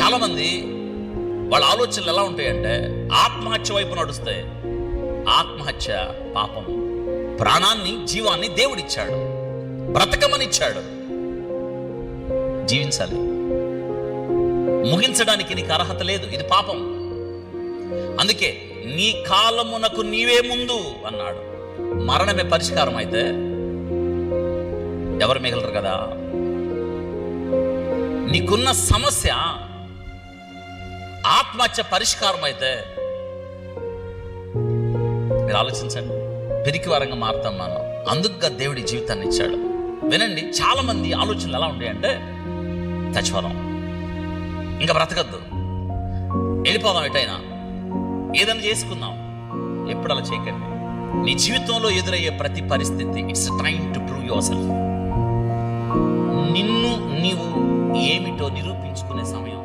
చాలామంది వాళ్ళ ఆలోచనలు ఎలా ఉంటాయంటే ఆత్మహత్య వైపు నడుస్తాయి. ఆత్మహత్య పాపం. ప్రాణాన్ని జీవాన్ని దేవుడిచ్చాడు. బ్రతకమనిచ్చాడు జీవించాలి. ముగించడానికి నీకు అర్హత లేదు. ఇది పాపం. అందుకే నీ కాలమునకు నీవే ముందు అన్నాడు. మరణమే పరిష్కారం అయితే ఎవరు మిగలరు కదా? నీకున్న సమస్య ఆత్మహత్య పరిష్కారం అయితే మీరు ఆలోచించండి. పెరికి వారంగా మారుతాం మనం. అందుకుగా దేవుడి జీవితాన్ని ఇచ్చాడు. వినండి చాలా మంది ఆలోచనలు ఎలా ఉంటాయంటే చచ్చిపోదాం ఇంకా బ్రతకద్దు. వెళ్ళిపోదాం ఎటైనా. ఏదైనా చేసుకుందాం. ఎప్పుడు అలా చేయకండి. నీ జీవితంలో ఎదురయ్యే ప్రతి పరిస్థితి it's time to prove yourself నిన్ను నీవు ఏమిటో నిరూపి